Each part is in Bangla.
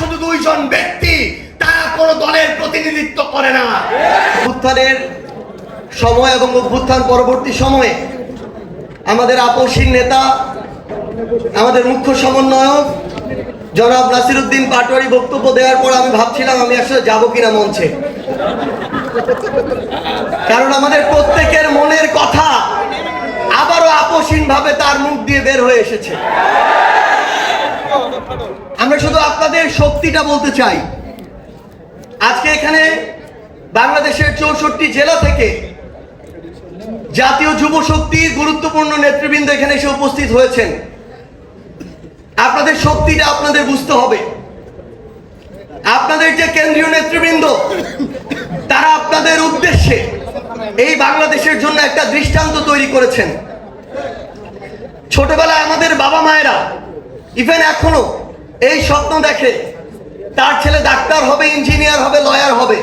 শুধু দুইজন ব্যক্তি, তারা কোনো দলের প্রতিনিধিত্ব করে না। অভ্যুত্থানের সময় এবং অভ্যুত্থান পরবর্তী সময়ে আমাদের আপসীর নেতা, আমাদের মুখ্য সমন্বয়ক, জনাব নাসিরুদ্দিন পাটোয়ারি বক্তব্য দেওয়ার পর আমি ভাবছিলাম আমি আসলে যাব কিনা মঞ্চে। কারণ আমাদের প্রত্যেকের মনের কথা আবারও আপসীন ভাবে তার মুখ দিয়ে বের হয়ে এসেছে। আমরা শুধু আপনাদের শক্তিটা বলতে চাই। আজকে এখানে বাংলাদেশের চৌষট্টি জেলা থেকে জাতীয় যুব শক্তির গুরুত্বপূর্ণ নেতৃবৃন্দ এখানে এসে উপস্থিত হয়েছেন। আপনাদের শক্তিটা আপনাদের বুঝতে হবে। আপনাদের যে কেন্দ্রীয় নেতৃবৃন্দ, তারা আপনাদের উদ্দেশ্যে এই বাংলাদেশের জন্য একটা দৃষ্টান্ত তৈরি করেছেন। ছোটবেলায় আমাদের বাবা মায়েরা ইভেন এখনও এই স্বপ্ন দেখে তার ছেলে ডাক্তার হবে ইঞ্জিনিয়ার হবে লয়ার হবে।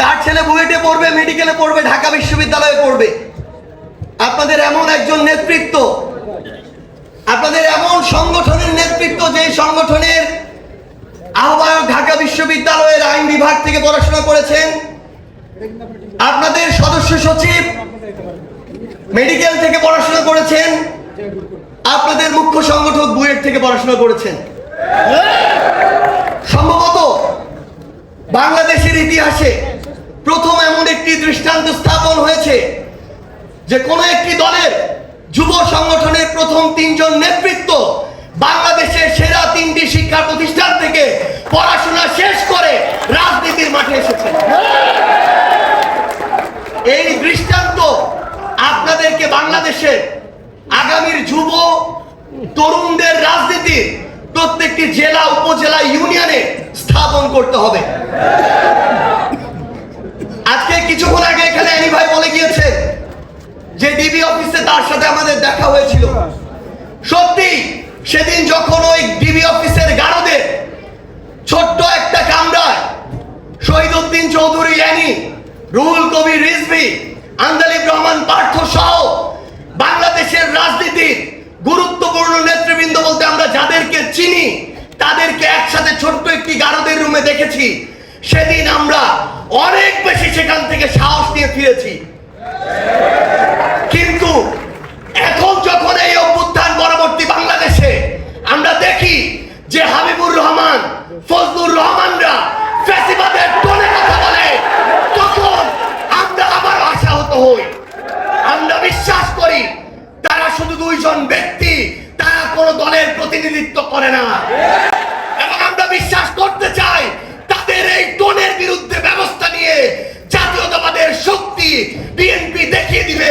তার ছেলে বুয়েটে পড়বে মেডিকেলে পড়বে, ঢাকা বিশ্ববিদ্যালয়ে পড়বে। আপনাদের এমন একজন নেতৃত্ব, আপনাদের এমন সংগঠনের নেতৃত্ব যে সংগঠনের আহ্বায়ক ঢাকা বিশ্ববিদ্যালয়ের আইন বিভাগ থেকে পড়াশোনা করেছেন। আপনাদের সদস্য সচিব মেডিকেল থেকে পড়াশোনা আপনাদের মুখ্য সংগঠক বুয়েট থেকে পড়াশোনা করেছেন। সম্ভবত বাংলাদেশের ইতিহাসে প্রথম এমন একটি দৃষ্টান্ত স্থাপন হয়েছে যে কোন একটি দলের যুব সংগঠনের প্রথম তিনজন নেতৃত্ব বাংলাদেশের সেরা তিনটি শিক্ষা প্রতিষ্ঠান থেকে পড়াশোনা শেষ করে রাজনীতির মাঠে এসেছে। এই দৃষ্টান্ত আপনাদেরকে বাংলাদেশের আগামীর যুব তরুণদের রাজনীতির প্রত্যেকটি জেলা, উপজেলা, ইউনিয়নে স্থাপন করতে হবে। আজকে কিছুক্ষণ আগে এখানে অ্যানি ভাই বলে গিয়েছে যে ডিবি অফিসে তার সাথে আমাদের দেখা হয়েছিল। সত্যি, সেদিন যখন ওই ডিবি অফিসের গারদে ছোট্ট একটা কামরায় শহীদ উদ্দিন চৌধুরী, অ্যানি, রুহুল কবির, রিজভি, আন্দালিব রহমান পার্থ সহ রাজনীতির গুরুত্বপূর্ণ নেতৃবৃন্দ বলতে আমরা যাদেরকে চিনি, তাদেরকে একসাথে ছোট্ট একটি গারদের রুমে দেখেছি। সেদিন আমরা অনেক বেশি সেখান থেকে সাহস নিয়ে ফিরেছি। কিন্তু এখন যখন এই অভ্যুত্থান পরবর্তী বাংলাদেশে আমরা দেখি যে হাবিবুর রহমান, ফজলুর রহমানরা ফ্যাসিবাদের টোনে কথা বলে, তখন আমরা আবার আশাহত হই। আমরা বিশ্বাস করি তারা শুধু দুইজন ব্যক্তি প্রতিনিধিত্ব করে না। এবং আমরা বিশ্বাস করতে চাই, তাদের এই টোনের বিরুদ্ধে ব্যবস্থা নিয়ে জাতীয়তাবাদের শক্তি বিএনপি দেখিয়ে দিবে।